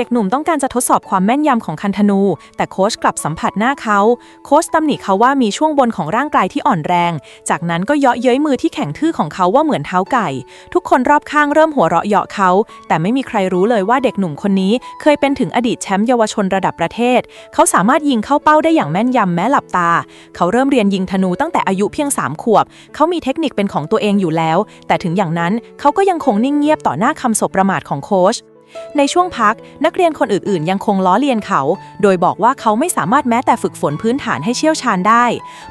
ด็กหนุ่มต้องการจะทดสอบความแม่นยำของคันธนู แต่โค้ชกลับสัมผัสหน้าเขา โค้ชตำหนิเขาว่ามีช่วงบนของร่างกายที่อ่อนแรง จากนั้นก็เยาะเย้ยมือที่แข็งทื่อของเขาว่าเหมือนเท้าไก่ ทุกคนรอบข้างเริ่มหัวเราะเยาะเขา แต่ไม่มีใครรู้เลยว่าเด็กหนุ่มคนนี้ เคยเป็นถึงอดีตแชมป์เยาวชนระดับประเทศ เขาสามารถยิงเข้าเป้าได้อย่างแม่นยำแม้หลับตา เขาเริ่มเรียนยิงธนูตั้งแต่อายุเพียง3ขวบ เขามีเทคนิคเป็นของตัวเองอยู่แล้ว แต่ถึงอย่างนั้นเขาก็ยังคงนิ่งเงียบต่อหน้าคำสบประมาทของโค้ช ในช่วงพักนักเรียนคนอื่นๆ ยังคงล้อเลียนเขา โดยบอกว่าเขาไม่สามารถแม้แต่ฝึกฝนพื้นฐานให้เชี่ยวชาญได้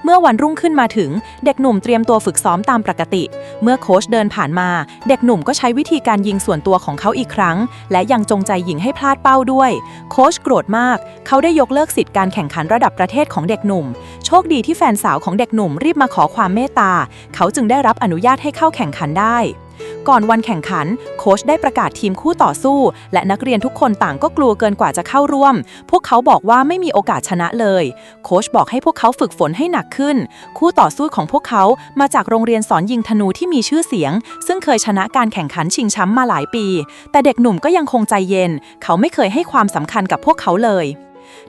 เมื่อวันรุ่งขึ้นมาถึง เด็กหนุ่มเตรียมตัวฝึกซ้อมตามปกติ เมื่อโค้ชเดินผ่านมา เด็กหนุ่มก็ใช้วิธีการยิงส่วนตัวของเขาอีกครั้ง และยังจงใจยิงให้พลาดเป้าด้วย โค้ชโกรธมาก เขาได้ยกเลิกสิทธิ์การแข่งขันระดับประเทศของเด็กหนุ่ม โชคดีที่แฟนสาวของเด็กหนุ่มรีบมาขอความเมตตา เขาจึงได้รับอนุญาตให้เข้าแข่งขันได้ ก่อนวันแข่งขัน โค้ชได้ประกาศทีมคู่ต่อสู้ และนักเรียนทุกคนต่างก็กลัวเกินกว่าจะเข้าร่วม พวกเขาบอกว่าไม่มีโอกาสชนะเลย โค้ชบอกให้พวกเขาฝึกฝนให้หนักขึ้น คู่ต่อสู้ของพวกเขามาจากโรงเรียนสอนยิงธนูที่มีชื่อเสียง ซึ่งเคยชนะการแข่งขันชิงแชมป์มาหลายปี แต่เด็กหนุ่มก็ยังคงใจเย็น เขาไม่เคยให้ความสำคัญกับพวกเขาเลย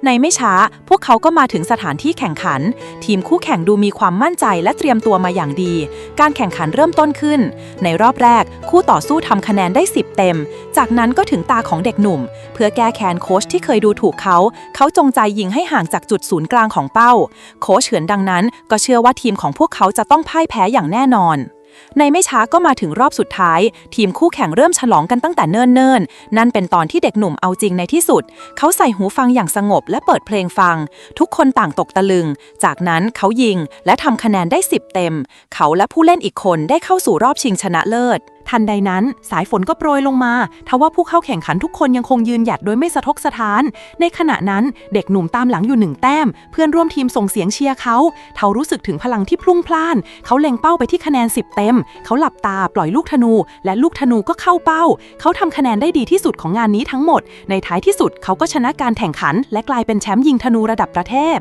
ในไม่ช้าพวกเขาก็มาถึงสถานที่แข่งขัน ทีมคู่แข่งดูมีความมั่นใจและเตรียมตัวมาอย่างดี การแข่งขันเริ่มต้นขึ้น ในรอบแรก คู่ต่อสู้ทำคะแนนได้ 10 เต็ม จากนั้นก็ถึงตาของเด็กหนุ่ม เพื่อแก้แค้นโค้ชที่เคยดูถูกเขา เขาจงใจยิงให้ห่างจากจุดศูนย์กลางของเป้า โค้ชเฉินดังนั้น ก็เชื่อว่าทีมของพวกเขาจะต้องพ่ายแพ้อย่างแน่นอน ในไม่ช้าก็มาถึงรอบสุดท้าย ทีมคู่แข่งเริ่มฉลองกันตั้งแต่เนิ่นๆ นั่นเป็นตอนที่เด็กหนุ่มเอาจริงในที่สุด เขาใส่หูฟังอย่างสงบและเปิดเพลงฟัง ทุกคนต่างตกตะลึง จากนั้นเขายิงและทำคะแนนได้ 10 เต็ม เขาและผู้เล่นอีกคนได้เข้าสู่รอบชิงชนะเลิศ ทันใดนั้น สายฝนก็โปรยลงมา ทว่าผู้เข้าแข่งขันทุกคนยังคงยืนหยัดโดยไม่สะทกสะท้าน ในขณะนั้นเด็กหนุ่มตามหลังอยู่หนึ่งแต้ม เพื่อนร่วมทีมส่งเสียงเชียร์เขาเขารู้สึกถึงพลังที่พลุ่งพล่าน เขาเล็งเป้าไปที่คะแนน 10 เต็ม เขาหลับตาปล่อยลูกธนู และลูกธนูก็เข้าเป้า เขาทำคะแนนได้ดีที่สุดของงานนี้ทั้งหมด ในท้ายที่สุดเขาก็ชนะการแข่งขัน และกลายเป็นแชมป์ยิงธนูระดับประเทศ